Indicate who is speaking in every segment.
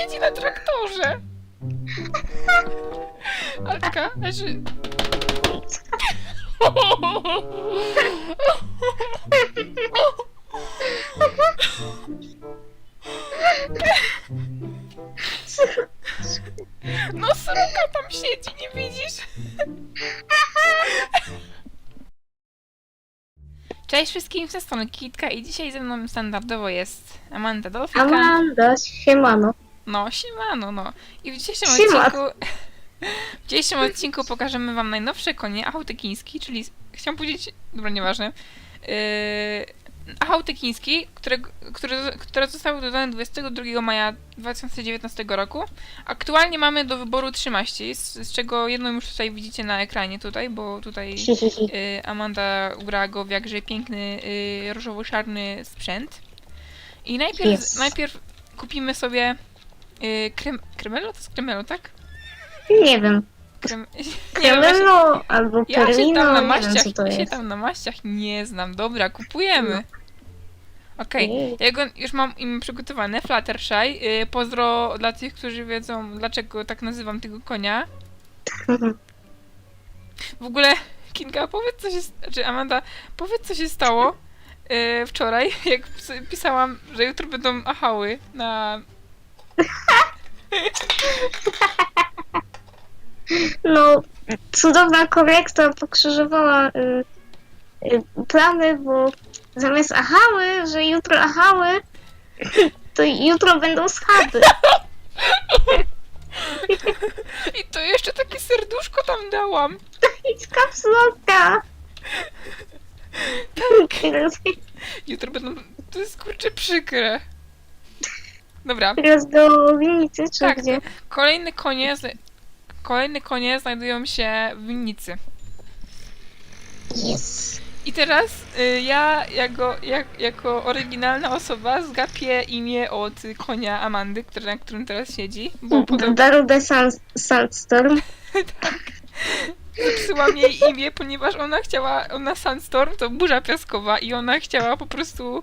Speaker 1: siedzi na traktorze. Altka, leży... No sroka tam siedzi, nie widzisz? Cześć wszystkim, z tej Kitka i dzisiaj ze mną standardowo jest Amanda Dolfika.
Speaker 2: Amanda, siemano.
Speaker 1: No, siemano, no. I w dzisiejszym
Speaker 2: Siema.
Speaker 1: odcinku... W dzisiejszym odcinku pokażemy wam najnowsze konie Achautykiński, czyli... Chciałam powiedzieć... Dobra, nieważne. Yy... Achautykiński, które, które, które zostały dodane 22 maja 2019 roku. Aktualnie mamy do wyboru trzy maści, z, z czego jedną już tutaj widzicie na ekranie tutaj, bo tutaj
Speaker 2: Hi, hi, hi.
Speaker 1: y, Amanda ubrała go w jakże piękny y, różowo-szarny sprzęt. I najpierw,
Speaker 2: Yes.
Speaker 1: najpierw kupimy sobie y, krem, kremelo? To jest kremelo, tak?
Speaker 2: Nie wiem.
Speaker 1: Krem, nie wiem, ja się,
Speaker 2: Kremelo albo
Speaker 1: ja się
Speaker 2: perlino,
Speaker 1: tam na
Speaker 2: nie wiem co to
Speaker 1: ja się
Speaker 2: jest.
Speaker 1: tam na maściach nie znam. Dobra, kupujemy. Okej,
Speaker 2: Ej.
Speaker 1: ja go już mam im przygotowane, Fluttershy. Y, pozdro dla tych, którzy wiedzą, dlaczego tak nazywam tego konia. W ogóle, Kinga, powiedz co się... Znaczy, Amanda, powiedz co się stało e, wczoraj, jak ps- pisałam, że jutro będą achały na...
Speaker 2: No, cudowna korekta pokrzyżowała y, y, plany, bo zamiast ahały, że jutro ahały, to jutro będą schaby.
Speaker 1: I to jeszcze takie serduszko tam dałam.
Speaker 2: I z kapsloka. Teraz,
Speaker 1: Jutro będą... To jest kurczę przykre. Dobra,
Speaker 2: teraz do winnicy, czy
Speaker 1: tak,
Speaker 2: gdzie?
Speaker 1: kolejne konie... Kolejne konie znajdują się w winnicy.
Speaker 2: Yes.
Speaker 1: I teraz y, ja jako, jak, jako oryginalna osoba zgapię imię od konia Amandy, który, na którym teraz siedzi, bo podobno
Speaker 2: Darude Sand- Sandstorm.
Speaker 1: zepsułam jej imię, ponieważ ona chciała, ona Sandstorm to burza piaskowa i ona chciała po prostu,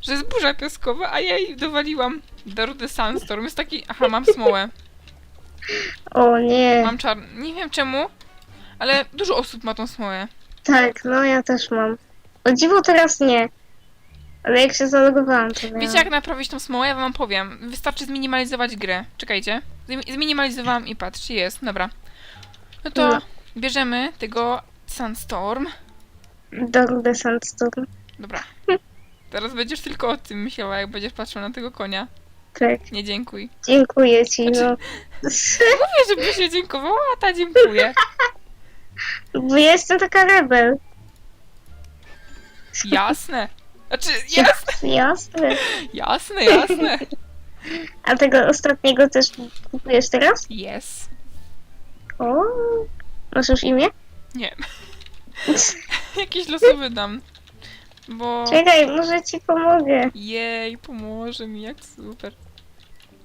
Speaker 1: że jest burza piaskowa, a ja jej dowaliłam Darude Sandstorm. Jest taki, aha, mam smołę,
Speaker 2: O nie.
Speaker 1: mam czarny, nie wiem czemu, ale dużo osób ma tą smołę.
Speaker 2: Tak, no ja też mam. O dziwo teraz nie. Ale jak się zalogowałam, to miałam.
Speaker 1: Wiecie jak naprawić tą smołę? Ja wam powiem. Wystarczy zminimalizować grę. Czekajcie. Zmi- Zminimalizowałam i patrzcie, jest. Dobra. No to
Speaker 2: No.
Speaker 1: bierzemy tego Sunstorm.
Speaker 2: Darude Sandstorm.
Speaker 1: Dobra. Teraz będziesz tylko o tym myślała, jak będziesz patrzył na tego konia.
Speaker 2: Tak,
Speaker 1: Nie dziękuj.
Speaker 2: dziękuję ci, no.
Speaker 1: Znaczy- Mówię, żeby się dziękowała, a ta dziękuję.
Speaker 2: Bo jestem taka rebel.
Speaker 1: Jasne. Znaczy, jasne,
Speaker 2: Jasne.
Speaker 1: jasne, jasne.
Speaker 2: A tego ostatniego też kupujesz teraz?
Speaker 1: Yes.
Speaker 2: O, masz już imię?
Speaker 1: Nie. Jakiś losowy dam. Bo...
Speaker 2: Czekaj, może ci pomogę.
Speaker 1: Jej, pomoże mi, jak super.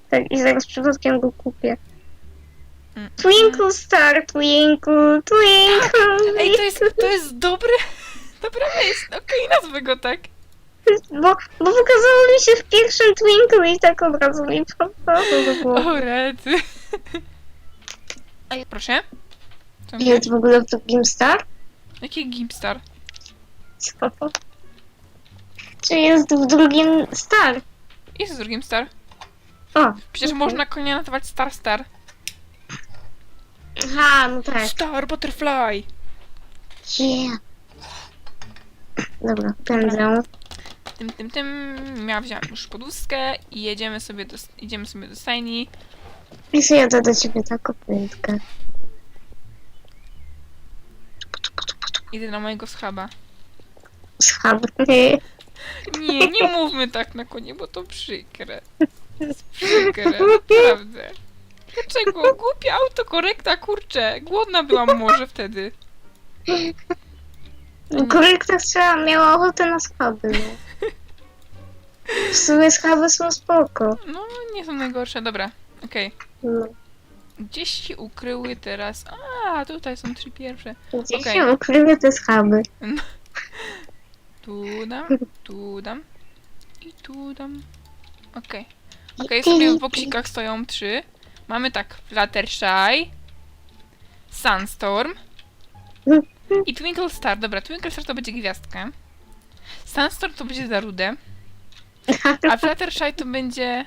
Speaker 2: Tak, i zaraz przypadkiem go kupię.
Speaker 1: Mm.
Speaker 2: Twinkle star, twinkle, twinkle.
Speaker 1: Ej, to jest, to jest dobry, dobra myśl, okej, nazwę go tak.
Speaker 2: Bo, bo pokazało mi się w pierwszym twinkle i tak od razu mi głowy.
Speaker 1: O, rety. Ej, proszę. Co?
Speaker 2: Jest w ogóle w drugim star?
Speaker 1: Jaki Gimstar?
Speaker 2: Co? Czy jest w drugim star?
Speaker 1: Jest z drugim Star.
Speaker 2: O,
Speaker 1: Przecież
Speaker 2: okej.
Speaker 1: można konia nazywać Star Star.
Speaker 2: Aha, no tak.
Speaker 1: Star Butterfly.
Speaker 2: Yeah. Dobra, pędzę.
Speaker 1: Tym, tym, tym. Ja wziąłem już podłóżkę i jedziemy sobie do, idziemy sobie do stajni.
Speaker 2: I sobie jadę do ciebie taką pętkę.
Speaker 1: Idę na mojego schaba.
Speaker 2: Schabny.
Speaker 1: Nie, nie mówmy tak na konie, bo to przykre. To jest przykre, naprawdę. Dlaczego? Głupia autokorekta, kurczę. Głodna byłam może wtedy.
Speaker 2: Korekta trzeba miała ochotę na schaby. No. W sumie schaby są spoko.
Speaker 1: No, nie są najgorsze. Dobra, okej.
Speaker 2: No.
Speaker 1: Gdzieś się ukryły teraz. A, tutaj są trzy pierwsze.
Speaker 2: Gdzie
Speaker 1: Okej.
Speaker 2: się ukryły te schaby?
Speaker 1: Tu dam, tu dam. I tu dam. Okej. Okej, sobie w boksikach stoją trzy. Mamy tak, Fluttershy, Sunstorm i Twinkle Star. Dobra, Twinkle Star to będzie gwiazdka. Sunstorm to będzie za rudę, a Fluttershy to będzie...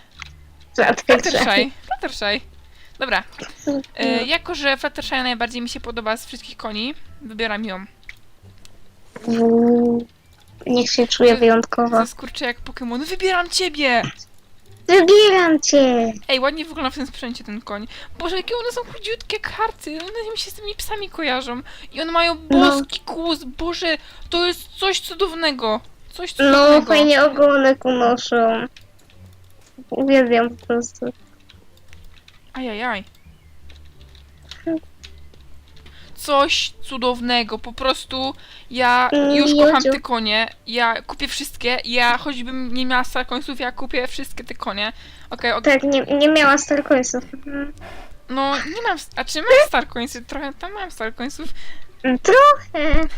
Speaker 1: Fluttershy. Fluttershy. Dobra, e, jako że Fluttershy najbardziej mi się podoba z wszystkich koni, wybieram ją.
Speaker 2: Uuu, Niech się czuje wyjątkowo.
Speaker 1: To skurczę jak Pokémon. Wybieram ciebie!
Speaker 2: Wybieram cię!
Speaker 1: Ej, ładnie wygląda w tym sprzęcie ten koń. Boże, jakie one są chudziutkie karty. One mi się z tymi psami kojarzą. I one mają boski kłus. Boże, to jest coś cudownego. Coś cudownego.
Speaker 2: No, fajnie ogonek unoszą. Uwielbiam po prostu.
Speaker 1: Ajajaj. Coś cudownego, po prostu ja
Speaker 2: Mm,
Speaker 1: już kocham
Speaker 2: Jodziu.
Speaker 1: te konie, ja kupię wszystkie, ja choćbym nie miała star końców, ja kupię wszystkie te konie. Okej, ok-
Speaker 2: Tak, nie, nie miała. Mhm.
Speaker 1: no nie mam, a czy mam star końców? Trochę tam mam star końców.
Speaker 2: Trochę.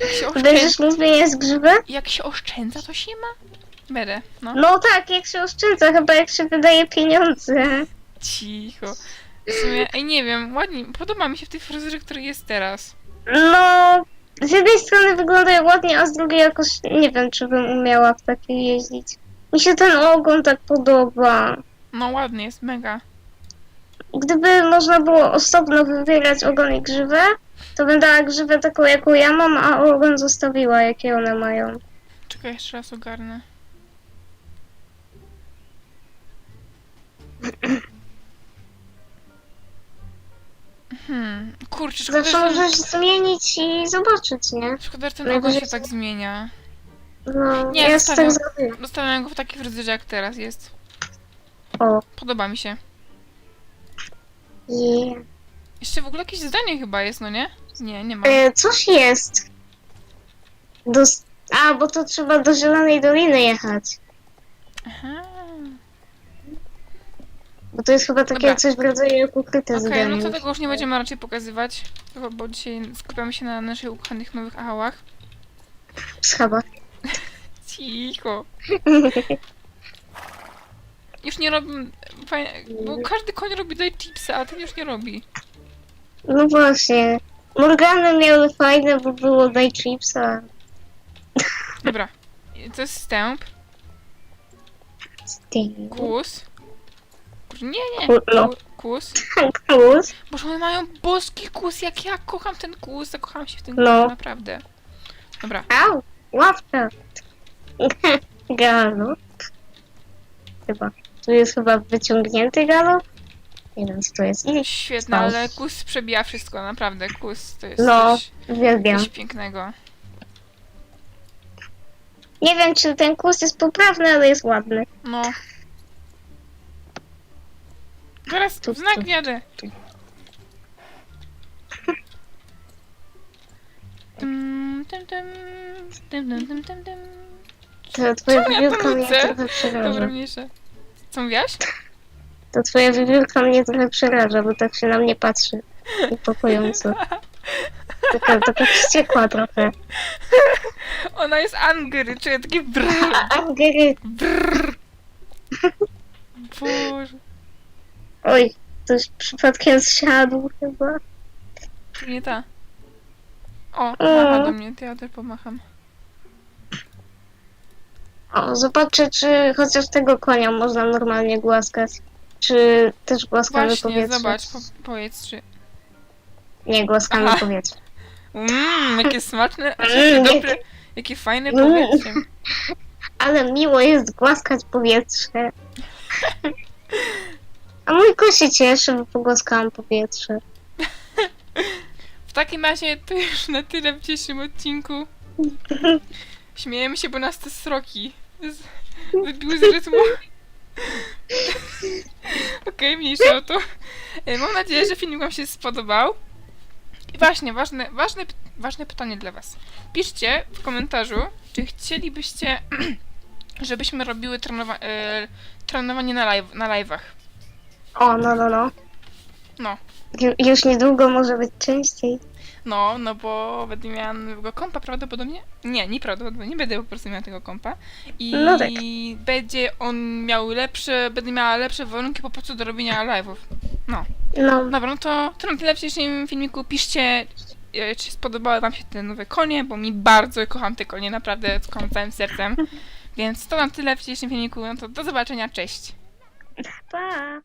Speaker 1: Jak się, oszczędza,
Speaker 2: grzybę?
Speaker 1: jak się oszczędza, to się ma? Będę, no.
Speaker 2: No tak, jak się oszczędza, chyba jak się wydaje pieniądze.
Speaker 1: Cicho. W sumie, ej, nie wiem, ładnie, podoba mi się w tej fryzurze, który jest teraz.
Speaker 2: No, z jednej strony wyglądają ładnie, a z drugiej jakoś nie wiem, czy bym umiała w takiej jeździć. Mi się ten ogon tak podoba.
Speaker 1: No ładny jest, mega.
Speaker 2: Gdyby można było osobno wybierać ogon i grzywę, to bym dała grzywę taką, jaką ja mam, a ogon zostawiła, jakie one mają.
Speaker 1: Czekaj, jeszcze raz ogarnę. Hmm, kurczę, szkoda,
Speaker 2: Zawsze
Speaker 1: że,
Speaker 2: możesz zmienić i zobaczyć, nie?
Speaker 1: szkoda, że ten ogon się tak zmienia.
Speaker 2: No,
Speaker 1: Nie,
Speaker 2: ja
Speaker 1: zostawiam.
Speaker 2: tak zrobię.
Speaker 1: Dostałem go w takiej fryzurze, jak teraz jest.
Speaker 2: O,
Speaker 1: Podoba mi się.
Speaker 2: je.
Speaker 1: Jeszcze w ogóle jakieś zdanie chyba jest, no nie? Nie, nie ma.
Speaker 2: E, coś jest. Do... A, bo to trzeba do Zielonej Doliny jechać.
Speaker 1: Aha.
Speaker 2: Bo to jest chyba takie
Speaker 1: Dobra.
Speaker 2: coś w rodzaju jak ukryte
Speaker 1: Okej,
Speaker 2: zadanie.
Speaker 1: no to tego już nie będziemy raczej pokazywać, bo- bo dzisiaj skupiamy się na naszych ukochanych nowych ahałach.
Speaker 2: Schaba.
Speaker 1: Cicho. Już nie robię. Fajne, bo każdy koń robi daj chipsy, a ten już nie robi.
Speaker 2: No właśnie. Morgany miały fajne, bo było daj chipsa.
Speaker 1: Dobra. To jest stęp,
Speaker 2: Sting.
Speaker 1: kus. Nie, nie.
Speaker 2: No.
Speaker 1: Ku- Kus.
Speaker 2: Kus.
Speaker 1: Boże, one mają boski kus, jak ja kocham ten kus, zakochałam się w tym
Speaker 2: No.
Speaker 1: kusie, naprawdę. Dobra.
Speaker 2: Au, ławka. Galop. Chyba. Tu jest chyba wyciągnięty galop? Nie wiem, co to jest. I
Speaker 1: Świetne,
Speaker 2: Stał.
Speaker 1: ale kus przebija wszystko, naprawdę. Kus to jest
Speaker 2: No.
Speaker 1: coś,
Speaker 2: uwielbiam.
Speaker 1: coś pięknego.
Speaker 2: Nie wiem, czy ten kus jest poprawny, ale jest ładny.
Speaker 1: No. Zaraz
Speaker 2: Tu,
Speaker 1: znak
Speaker 2: tu, tu.
Speaker 1: Tum, tum, tum, tum, tum, tum, tum, tum.
Speaker 2: To twoja
Speaker 1: Czemu ja
Speaker 2: wiewiórka mnie trochę
Speaker 1: Dobra,
Speaker 2: przeraża.
Speaker 1: Co mówiłaś?
Speaker 2: To twoja wiewiórka mnie trochę przeraża, bo tak się na mnie patrzy. Niepokojąco. Taka, taka wściekła trochę.
Speaker 1: Ona jest angry, czuję takie brrr,
Speaker 2: Angery.
Speaker 1: brrr. Boże.
Speaker 2: Oj, ktoś przypadkiem zsiadł chyba.
Speaker 1: Nie ta. O,
Speaker 2: Mm.
Speaker 1: macha do mnie, to ja też pomacham.
Speaker 2: O, zobaczę, czy chociaż tego konia można normalnie głaskać. Czy też głaskamy
Speaker 1: Właśnie,
Speaker 2: powietrze?
Speaker 1: zobacz, po, powiedz czy...
Speaker 2: Nie, głaskamy
Speaker 1: Aha.
Speaker 2: powietrze.
Speaker 1: Mmm, jakie smaczne,
Speaker 2: Mm,
Speaker 1: jakie
Speaker 2: nie.
Speaker 1: dobre, jakie fajne
Speaker 2: Mm.
Speaker 1: powietrze.
Speaker 2: Ale miło jest głaskać powietrze. A mój koń się cieszy, bo pogłaskałam powietrze.
Speaker 1: W takim razie to już na tyle w dzisiejszym odcinku. Śmiejemy się, bo nas te sroki z... wybiły z rytmu. Okej, mniejsza o to. E, Mam nadzieję, że filmik Wam się spodobał. I właśnie, ważne, ważne, ważne pytanie dla Was. Piszcie w komentarzu, czy chcielibyście, żebyśmy robiły trenowa- e, trenowanie na, live, na live'ach.
Speaker 2: O, no, no, no.
Speaker 1: No.
Speaker 2: Ju- Już niedługo może być częściej.
Speaker 1: No, no bo będę miała nowego kompa prawdopodobnie. Nie, nieprawdopodobnie, nie będę po prostu miała tego kompa. I
Speaker 2: No tak.
Speaker 1: będzie on miał lepsze, będę miała lepsze warunki po prostu do robienia live'ów. No.
Speaker 2: No,
Speaker 1: Dobra, no to, to na tyle w dzisiejszym filmiku. Piszcie, e, czy spodobały wam się te nowe konie, bo mi bardzo kocham te konie, naprawdę kocham całym sercem. Więc to na tyle w dzisiejszym filmiku. No to do zobaczenia, cześć!
Speaker 2: pa!